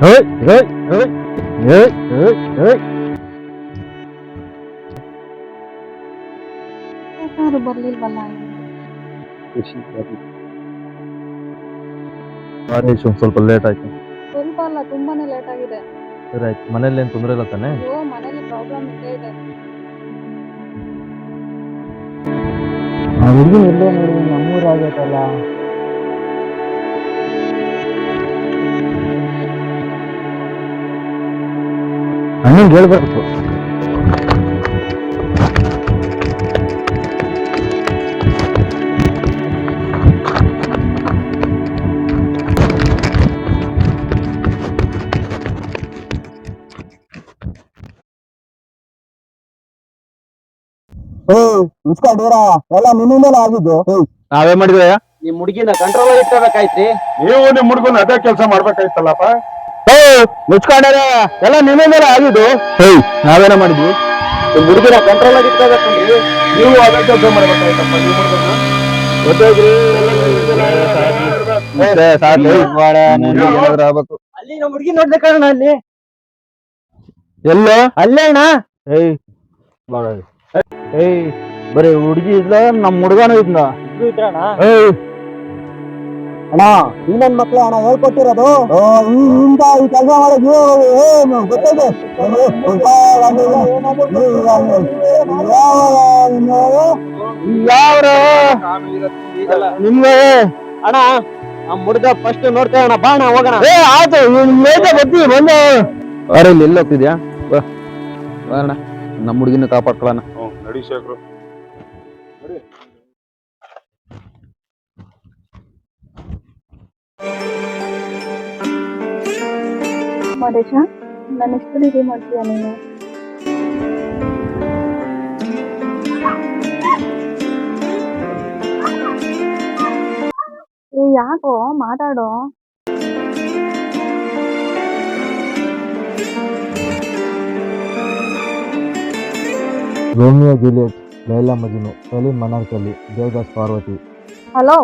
เฮ้ย เฮ้ย เฮ้ย เฮ้ย เฮ้ย เฮ้ย ಯಾರು ಬರ್ಲಿಲ್ವಲ್ಲ ಆರೇಶ್ ಒಂದು ಸ್ವಲ್ಪ ಲೇಟ್ ಆಯ್ತು ಸ್ವಲ್ಪ ಅಲ್ಲ ತುಂಬಾನೇ ಲೇಟ್ ಆಗಿದೆ ಸರಿ ಆಯ್ತು ಮನೇಲಿ ಏನು ತೊಂದರೆ ಇಲ್ಲ ತಾನೇ ಓ ಮನೇಲಿ ಪ್ರಾಬ್ಲಮ್ ಇದ್ದೇ ಇದೆ ಹುಡುಗನ ಎಲ್ಲೋ ನೋಡಿ ನಮ್ಮೂರ ಆಗೈತಲ್ಲ ಅಣ್ಣಂಗೆ ಹೇಳ್ಬೇಕು ಎಲ್ಲ ನಿನ್ನಿಂದಲೇ ಆಗಿದ್ದು. ನಾವೇ ಮಾಡಿದ್ರೆ ನಿಮ್ ಹುಡುಗಿನ ಕಂಟ್ರೋಲ್ ಇಟ್ಕೋಬೇಕಾಯ್ತ್ರಿ. ನೀವು ನಿಮ್ ಹುಡುಗನ ಅದೇ ಕೆಲಸ ಮಾಡ್ಬೇಕಾಯ್ತಲ್ಲಪ್ಪ? ಮುಚ್ಕೊಂಡಾರ ಎಲ್ಲ ನಿಮ್ಮಿಂದಲೇ ಆಗಿದ್ದು. ನಾವೇನ ಮಾಡಿದ್ವಿ? ನಿಮ್ ಹುಡುಗಿನ ಕಂಟ್ರೋಲ್ ಆಗಿ ಇಟ್ಕೋಬೇಕಂದ್ರಿ. ನೀವು ಅದೇ ಕೆಲಸ ಮಾಡ್ಬೇಕಾಯ್ತಪ್ಪ ನೀವು ಹುಡುಗನ ಅಲ್ಲಿ ನಮ್ ಹುಡುಗಿ ನೋಡ್ದೆ ಕಾರಣ ಅಲ್ಲಿ. ಎಲ್ಲೋ? ಅಲ್ಲೇ ಅಣ್ಣ. ಏಯ್. ಬಾಳ ಏಯ್ ಬರೀ ಹುಡುಗಿ ಇದ್ಲ ನಮ್ ಹುಡುಗನೂ ಇದ್ನ. ಏಯ್. ಅಣ್ಣ ಈ ನನ್ ಮಕ್ಳು ಅಣ್ಣ ಹೇಳ್ಕೊಟ್ಟಿರೋದು? ಇಂತ ಈ ಕೆಲಸ ಮಾಡೋದು ಏನು ಗೊತ್ತೈತೆ ಯಾವ್ರ? ನಿಮ್ಗೆ? ಅಣ್ಣ ನಮ್ಮ ಹುಡುಗ ಫಸ್ಟ್ ನೋಡ್ತೇವೆ ಅಣ್ಣ ಬಾ ಅಣ್ಣ ಹೋಗೋಣ. ಏ ಆಯ್ತು ಮೇಯ್ತಾ ಬರ್ತೀವಿ ಬಂದು. ಅರೆ ಇಲ್ಲಿ ಎಲ್ಲಿ ಹೋಗ್ತಿದ್ಯಾ? ಬಾ ಅಣ್ಣ ನಮ್ಮ ಹುಡುಗಿನ ಕಾಪಾಡ್ಕೊಳ್ಳೋಣ ನಡಿ ಶೇಖರು. ಮದೇಶ ನಾನು ಹೆಸರು ಇದೆ ಮಾಡ್ತೀಯ ನೀನು? ಏ ಯಾಕೋ ಮಾತಾಡೋ. Romeo Juliet Laila Majnu Salim Anarkali Devdas Parvati. Hello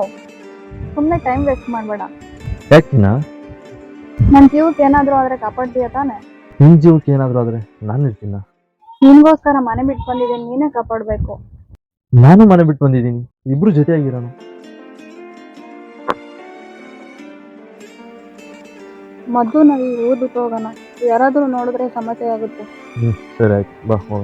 ಸುಮ್ಮನೆ ಟೈಮ್ ವೇಸ್ಟ್ ಮಾಡಬೇಡ. ಯಾಕಿನ ನನ್ನ ಜೀವಕ್ಕೆ ಏನಾದರೂ ಆದರೆ ಕಾಪಾಡ್ತೀಯ ತಾನೆ? ನಿನ್ನ ಜೀವಕ್ಕೆ ಏನಾದರೂ ಆದ್ರೆ ನಾನು ಇರ್ತೀನ? ನಿನಗೋಸ್ಕರ ಮನೆ ಬಿಟ್ಟು ಬಂದಿದ್ದೀನಿ ನೀನೇ ಕಾಪಾಡಬೇಕು. ನಾನು ಮನೆ ಬಿಟ್ಟು ಬಂದಿದ್ದೀನಿ ಇಬ್ರು ಜೊತೆಯಾಗಿರೋಣ ಮೊದಲು ನಾವು ಈ ಊರು ಬಿಟ್ಟು ಹೋಗೋಣ. ಯಾರಾದರೂ ನೋಡಿದ್ರೆ ಸಮಸ್ಯೆ ಆಗುತ್ತೆ. ಸರಿ ಆಯ್ತು ಬಾ ಹೋಗ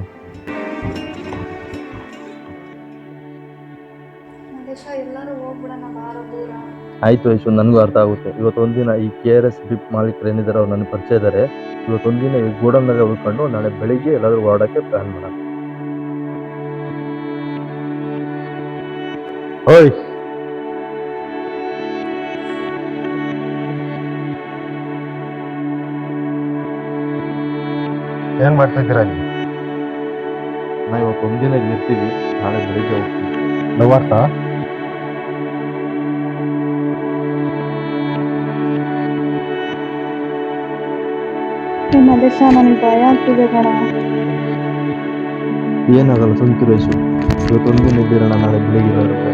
ಆಯ್ತು ಯಶು ನನಗೂ ಅರ್ಥ ಆಗುತ್ತೆ. ಇವತ್ತೊಂದಿನ ಈ ಕೆ ಆರ್ ಎಸ್ ಡ್ರಿಪ್ ಮಾಲೀಕರು ಏನಿದ್ದಾರೆ ಅವ್ರು ನನಗೆ ಪರಿಚಯ ಇದ್ದಾರೆ ಇವತ್ತೊಂದಿನ ಈ ಗೋಡನ್ನಲ್ಲಿ ಉಳ್ಕೊಂಡು ನಾಳೆ ಬೆಳಿಗ್ಗೆ ಎಲ್ಲಾದ್ರೂ ಹೊರಡಕ್ಕೆ ಪ್ಲಾನ್ ಮಾಡೋಣ. ಓಯ್. ಏನ್ ಮಾಡ್ತಾ ಇದ್ದೀರಾ ನೀವು? ನಾವು ಇವತ್ತೊಂದಿನ ಇಲ್ಲಿ ಇರ್ತೀವಿ. ನಾಳೆ ಬೆಳಿಗ್ಗೆ ಹೋಗ್ತೀವಿ. ಲವರ್ಸ ಸಹ ನನಗೆ ಭಯ ಆಗ್ತಿದೆ ಕಣ ಏನಾಗಲ್ಲ ಸುಮ್ಕಿರು ಯಶು ಇವತ್ತೊಂದಿನ ಇದ್ದಿರೋಣ ನಾಳೆ ಬೆಳಿಗ್ಗೆ ಬೇರೆ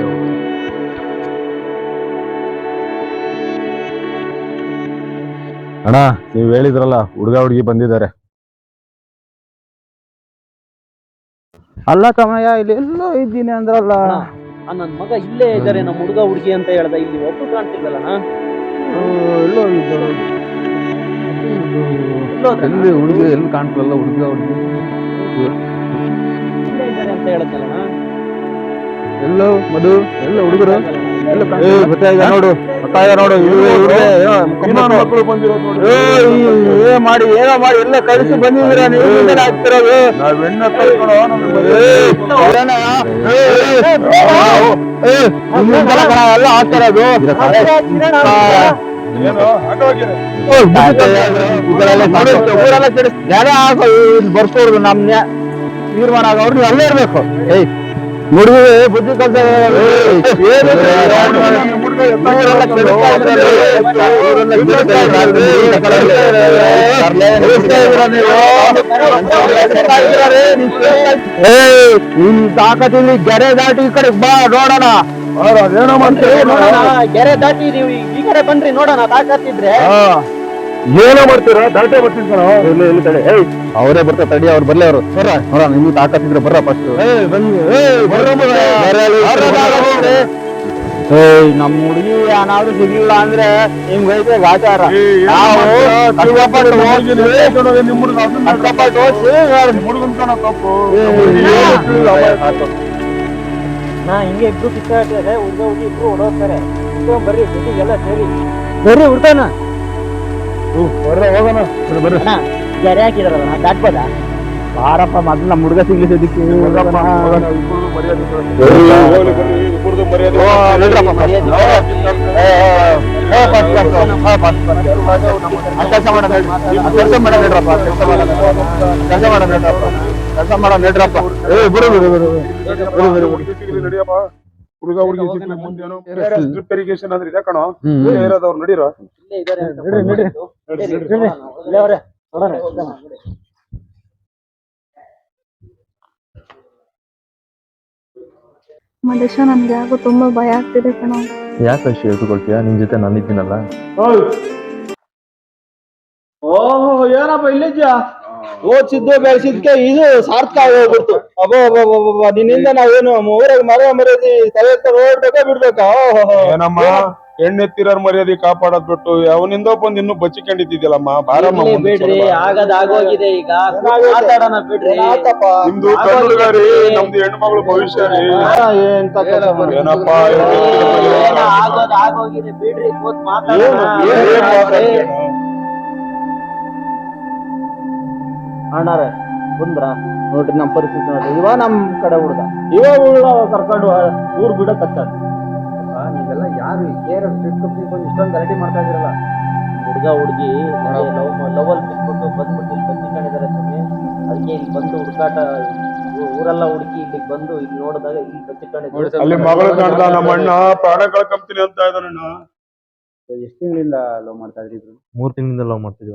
ಅಣ್ಣ ನೀವು ಹೇಳಿದ್ರಲ್ಲ ಹುಡುಗ ಹುಡುಗಿ ಬಂದಿದ್ದಾರೆ. ಅಲ್ಲ ಕಮಯ್ಯ ಇಲ್ಲಿ ಎಲ್ಲೋ ಇದ್ದೀನಿ ಅಂದ್ರಲ್ಲ. ನನ್ನ ಮಗ ಇಲ್ಲೇ ಇದ್ದಾರೆ ನಮ್ಮ ಹುಡುಗ ಹುಡುಗಿ ಅಂತ ಹೇಳ್ದ ಇಲ್ಲಿ ಒಬ್ಬರು ಕಾಣ್ತಿದ್ದಲ್ಲ ಎಲ್ಲೋ ಇದ್ದಾರೆ. ಎಲ್ಲೋ ಎಲ್ಲಿ ಹುಡುಗಿ ಎಲ್ಲಿ ಕಾಣ್ತಲ್ಲ ಹುಡುಗ ಹುಡುಗಿ ಅಂತ ಹೇಳದ್ನಲ್ಲಣ್ಣ ಎಲ್ಲೋ ಮಧು ಎಲ್ಲ ಹುಡುಗರು ನೋಡು ನೋಡು ಮಕ್ಕಳು ಬಂದಿರೋದು ನೋಡಿ ಏ, ಏ ಮಾಡಿ ಏನೋ ಮಾಡಿ ಎಲ್ಲ ಕಳಿಸಿ ಬಂದಿದ್ದೀರಾ ನೀವು ಆಗ್ತಿರೋದು ನಿಮ್ಮಿಂದಲೇ ಎಲ್ಲ ಆಗ್ತಿರೋದು ಬರ್ಸೋರ್ದು ನಮ್ನೆ ತೀರ್ಮಾನ ಆಗೋರು ನೀವು ಅಲ್ಲೇ ಇರ್ಬೇಕು ಏಯ್ ಹುಡುಗಿ ಬುದ್ಧಿ ಕಲ್ತ ನಿನ್ ತಾಕತ್ತಿಲ್ಲಿ ಗೆರೆ ದಾಟಿ ಈ ಕಡೆ ಬಾ ನೋಡೋಣ ಅದೇನೋ ಮಾಡ್ತೀರಿ ನೋಡೋಣ ಗೆರೆ ದಾಟಿ ನೀವು ಈ- ಕಡೆ ಬನ್ರಿ ನೋಡೋಣ ತಾಕತ್ತಿದ್ರೆ. ಏನೋ ಮಾಡ್ತೀರಾ? ದಾಟೆ ಬರ್ತೀನಿ ಕಣ. ಇಲ್ಲಿ ಇಲ್ಲಿ ತಡಿ. ಏಯ್. ಅವರೇ ಬರ್ತಾರೆ ತಡಿ ಅವ್ರು ಬರ್ಲಿ ಅವರು. ಬರ್ರ ನೋಡ ನಿಮ್ಗೆ ತಾಕತ್ತಿದ್ರೆ ಬರ್ರ ಫಸ್ಟ್ ಏಯ್ ನಮ್ಮ ಹುಡುಗಿ ಏನಾದ್ರು ಸಿಗ್ಲಿಲ್ಲ ಅಂದ್ರೆ ನಿಮ್ಗೆ ಐತೆ ಗಾಚಾರ. ಕಷ್ಟಪಟ್ಟು ಓದ್ತೀವಿ. ಕಷ್ಟಪಟ್ಟು ಓದ್ತೀವಿ. ನಾ ಹಿಂಗೆ ಇಬ್ರು ಕಿತ್ತಾಡ್ತಾರೆ ಹುಡುಗ ಹುಡುಗಿ ಇಬ್ರು ಓಡೋಗ್ತಾರೆ ಬರ್ರಿ ಜೊತೆಗೆಲ್ಲ ಸೇರಿ ಬರ್ರಿ ಹುಡ್ತಾನ ಬರ್ರ ಹೋಗೋಣ ಬರ್ರಿ, ಬರ್ರಿ ಜರೆ ಹಾಕಿದಾರಲ್ಲ ದಾಟ್ಬೋದ ಬಾರಪ್ಪ ಮೊದ್ಲು ನಮ್ಮ ಹುಡುಗ ಸಿಗ್ಲಿ ಇದಕ್ಕೆ ಕೆಲಸ ಮಾಡೋದ್ರಪ್ಪ ಕೆಲಸ ಮಾಡೋದ್ರಪ್ಪ ನಡ್ರಪ್ಪ ಕೆಲಸ ಮಾಡೋಣ ಕೆಲಸ ಮಾಡೋ ನಡ್ರಪ್ಪ ಏ ಬಿಡು ಬಿಡು ಬಿಡು ಬಿಡು. ಬಿಡು ಬಿಡು ಹುಡುಗ ಹುಡುಗಿ ಸಿಗ್ಲಿ ಮುಂದೇನು ಡ್ರಿಪ್ ಇರಿಗೇಷನ್ ಅಂದ್ರೆ ಇದೆ ಕಣೋ. ಇರೋದವ್ರು ನಡೀರೋ? ಮಲೇಶ ನನ್ಗೆ ಯಾಕೋ ತುಂಬಾ ಭಯ ಆಗ್ತಿದೆ ಕಣ. ಯಾಕೆ ಅಷ್ಟು ಹೇಳ್ಕೊಳ್ತೀಯ ನಿನ್ ಜೊತೆ ನಾನಿದ್ದೀನಲ್ಲ ಓಹೋ ಏನಪ್ಪ ಇಲ್ಲಿದ್ಯಾ ಓದ್ಸಿದ್ದು ಬೆಳೆಸಿದ್ಕೆ ಇದು ಸಾರ್ಥಕ ಹೋಗ್ಬಿಡ್ತು ಅಬ್ಬೋ ಅಬ್ಬೋ ನಿನ್ನಿಂದ ನಾವೇನು ಊರಾಗ ಮರ ಮರ್ಯಾದಿ ತಲೆ ಎತ್ತ ಓಡ್ಬೇಕಾ ಬಿಡ್ಬೇಕಾ? ಓಹೋ ಏನಮ್ಮ? ಹೆಣ್ಣೆತ್ತಿರ ಮರ್ಯಾದೆ ಕಾಪಾಡೋದ್ ಬಿಟ್ಟು ಅವನಿಂದ ಬಂದ್ ಇನ್ನು ಬಚ್ಚಿಕೊಂಡಿದ್ದಿದ್ಯಲ್ಲಮ್ಮ? ಬಾರಮ್ಮ ಮುಂದೆ ಬಿಡ್ರಿ ಸ್ವಲ್ಪ ಆಗದ್ ಆಗೋಗಿದೆ ಈಗ ಮಾತಾಡೋಣ ಬಿಡ್ರಿ. ನಿಮ್ದು ಕಣ್ಣುಗಾರಿ ನಮ್ದು ಹೆಣ್ಮಗಳು ಭವಿಷ್ಯ ರೀ. ಏನಪ್ಪ ಏನೋ ಆಗೋದ್ ಆಗೋಗಿದೆ ಬಿಡ್ರಿ ಕೂತ್ ಮಾತಾಡೋಣ. ಅಣ್ಣಾರ ಬಂದ್ರ? ನೋಡ್ರಿ ನಮ್ ಪರಿಸ್ಥಿತಿ ನೋಡ್ರಿ. ಇವ ನಮ್ ಕಡೆ ಹುಡುಗ. ಇವ ಹುಡುಗ ಕರ್ಕೊಂಡು ಊರ್ ಬಿಡಕತ್ತ ನೀವೆಲ್ಲ ಯಾರು ಕೇರ್ ಕಂಪ್ನಿ ಬಂದು ಇಷ್ಟೊಂದು ಗಲಾಟೆ ಮಾಡ್ತಾ ಇದ್ರಲ್ಲ ಹುಡುಗ ಹುಡುಗಿ ಲವ್ ಲವಲ್ ಬಿಟ್ಬಿಟ್ಟು ಬಂದ್ಬಿಟ್ಟು ಇಲ್ಲಿ ಬಂದಿಕೊಂಡಿದ್ದಾರೆ ಸ್ವಾಮಿ. ಅದಕ್ಕೆ ಇಲ್ಲಿ ಬಂದು ಹುಡುಕಾಟ ಊರೆಲ್ಲ ಹುಡುಕಿ ಇಲ್ಲಿ ಬಂದು ಇಲ್ಲಿ ನೋಡಿದಾಗ ಇಲ್ಲಿ ಅಲ್ಲಿ ಮಗಳು ಕಾಣ್ತಾ ನಮ್ಮ ಅಣ್ಣ ಪ್ರಾಣ ಕಳ್ಕೊಂತೀನಿ ಅಂತ ಇದ್ದಾನಣ್ಣ ಎಷ್ಟು ತಿಂಗಳಿಂದ ಲವ್ ಮಾಡ್ತಾ ಇದ್ರಿ ಮೂರು ಮೂರ್ ತಿಂಗಳಿಂದ ಲವ್ ಮಾಡ್ತಿದ್ವಿ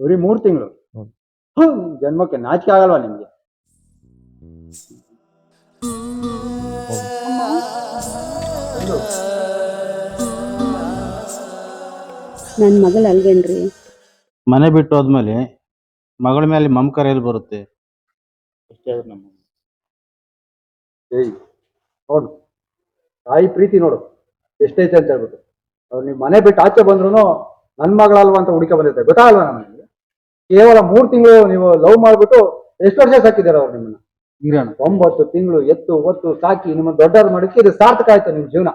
ಬರೀ ಮೂರ್ ತಿಂಗಳು? ಜನ್ಮಕ್ಕೆ ನಾಚಿಕೆ ಆಗಲ್ವಾ ನಿಮ್ಗೆ? ನನ್ನ ಮಗಳು ಅಲ್ವೇನ್ರಿ? ಮನೆ ಬಿಟ್ಟು ಹೋದ್ಮೇಲೆ ಮಗಳ ಮೇಲೆ ಮಮಕಾರ ಎಲ್ಲಿ ಬರುತ್ತೆ? ಏಯ್ ನೋಡು. ತಾಯಿ ಪ್ರೀತಿ ನೋಡು. ಎಷ್ಟೈತೆ ಅಂತ ಹೇಳ್ಬಿಟ್ಟು. ಅವ್ರು ನೀವು ಮನೆ ಬಿಟ್ಟು ಆಚೆ ಬಂದ್ರು ನನ್ನ ಮಗಳಲ್ವಾ ಅಂತ ಹುಡುಕ ಬಂದಿರ್ತಾರೆ. ಗೊತ್ತಾಗಲ್ವಾ ನಮಗೆ? ಕೇವಲ ಮೂರು ತಿಂಗಳು ನೀವು ಲವ್ ಮಾಡ್ಬಿಟ್ಟು ಎಷ್ಟು ವರ್ಷ ಸಾಕಿದ್ದಾರೆ ಅವ್ರು ನಿಮ್ಮನ್ನ? ಹಿರಿಯಣ್ಣ. ಒಂಬತ್ತು ತಿಂಗಳು ಎತ್ತು ಒತ್ತು ಸಾಕಿ ನಿಮ್ಮ ದೊಡ್ಡವ್ರು ಮಾಡಕ್ಕೆ ಇದು ಸಾರ್ಥಕ ಆಯ್ತು ನಿಮ್ ಜೀವನ.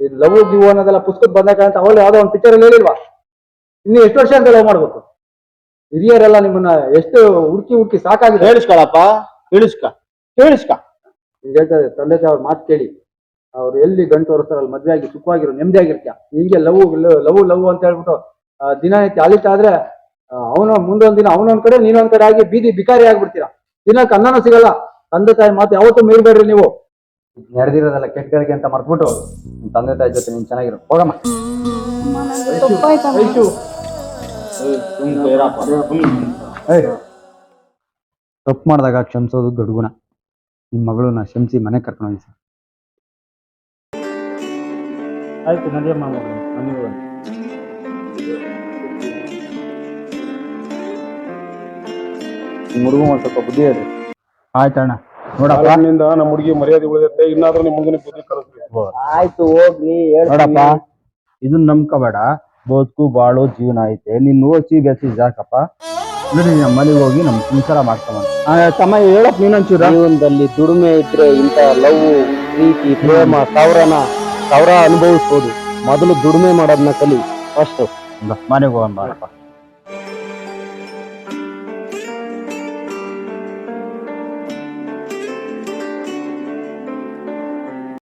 ಇದು ಲವ್ ಗಿವ್ ಅನ್ನೋದೆಲ್ಲ ಪುಸ್ತಕ ಬಂದಾಗ ಅಂತ ಅವಳು ಯಾವ್ದೋ ಒಂದು ಪಿಕ್ಚರ್ ಅಲ್ಲಿ ಹೇಳಿಲ್ವಾ? ಇನ್ನು ಎಷ್ಟು ವರ್ಷ ಅಂತ ಲವ್ ಮಾಡ್ಬೇಕು? ಹಿರಿಯರೆಲ್ಲ ನಿಮ್ಮನ್ನ ಎಷ್ಟು ಹುಡುಕಿ ಹುಡುಕಿ ಸಾಕಾಗಿದೆ? ಹೇಳಿಸ್ಕೊಳಪ್ಪ ಹೇಳಿಸ್ಕ ಹೇಳಿಸ್ಕ ಹಿಂಗ್ ಹೇಳ್ತಾರೆ ತಂದೆ ತಾಯಿ ಅವ್ರ ಮಾತು ಕೇಳಿ. ಅವ್ರು ಎಲ್ಲಿ ಗಂಟು ಹೊರಸ್ತಾರಲ್ಲ ಮದ್ವೆ ಆಗಿ ಸುಖವಾಗಿರೋ ನೆಮ್ಮದಿ ಆಗಿರ್ತೀಯ ಹಿಂಗೆ ಲವ್ ಲವ್ ಲವ್ ಅಂತ ಹೇಳ್ಬಿಟ್ಟು ದಿನನಿತ್ಯ ದಿನ ಅಲಿತಾ ಆದ್ರೆ ಅವನು ಮುಂದೊಂದ್ ದಿನ ಅವನೊಂದ್ ಕಡೆ ನೀನೊಂದ್ ಕಡೆ ಆಗಿ ಬೀದಿ ಬಿಕಾರಿ ಆಗ್ಬಿಡ್ತೀರಾ? ದಿನಕ್ಕೆ ಅನ್ನನ ಸಿಗಲ್ಲ. ತಂದೆ ತಾಯಿ ಮಾತು ಯಾವತ್ತೂ ಮೀರ್ಬೇಡ್ರಿ ನೀವು. ಕೆಟ್ಟ ಕೆಟ್ಟಗಳಿಗೆ ಅಂತ ಮರ್ತ್ಬಿಟ್ಟು ನಿಮ್ ತಂದೆ ತಾಯಿ ಜೊತೆ ನೀನ್ ಚೆನ್ನಾಗಿರೋ. ಹೋಗಮ್ಮ. ತಪ್ಪು ಮಾಡಿದಾಗ ಕ್ಷಮಿಸೋದು ದೊಡ್ಡ ಗುಣ. ನಿಮ್ಮ ಮಗಳನ್ನ ಕ್ಷಮಿಸಿ ಮನೆ ಕರ್ಕೊಂಡು ಹೋಗಿ ಸರ್. ಆಯ್ತು ನಡಿಯಮ್ಮ ಮನೆಗೆ ಹುಡುಗ ಒಂದ್ ಸ್ವಲ್ಪ ಬುದ್ಧಿ ಹೇಳ್ರಿ. ಆಯ್ತಣ್ಣ ನೋಡಪ್ಪ. ನಿಂದ ನಮ್ಮ ಹುಡುಗಿ ಮರ್ಯಾದೆ ಉಳಿದೈತೆ. ಇನ್ನಾದ್ರೂ ನಿಮ್ಮ ಮುಂದಿನ ಬುದ್ಧಿ ಕಲಿಸ್ಬೇಕು. ಆಯ್ತು ಹೋಗ್ಲಿ ನೋಡಪ್ಪ ಇದನ್ನ ನಂಬ್ಕೋಬೇಡ. ಬದುಕು ಬಾಳು ಜೀವನ ಐತೆ. ನೀನ್ ಓದಿಸಿ ಬೆಳೆಸಿ ಸಾಕಪ್ಪ ನೋಡಿ ನಮ್ಮ ಮನೆಗೆ ಹೋಗಿ ನಮ್ ಸಂಸಾರ ಮಾಡ್ತಾವ ತಮ್ಮ ಹೇಳಕ್ ನೀನೊಂಚೂರ. ಜೀವನದಲ್ಲಿ ದುಡಿಮೆ ಇದ್ರೆ ಇಂಥ ಲವ್ ಪ್ರೀತಿ ಪ್ರೇಮ ಸಾವಿರನ ಸಾವಿರ ಅನುಭವಿಸ್ಬೋದು. ಮೊದಲು ದುಡಿಮೆ ಮಾಡೋದನ್ನ ಕಲಿ ಫಸ್ಟ್ ಮನೆಗೆ ಹೋಗೋಣ ಬಾರಪ್ಪ.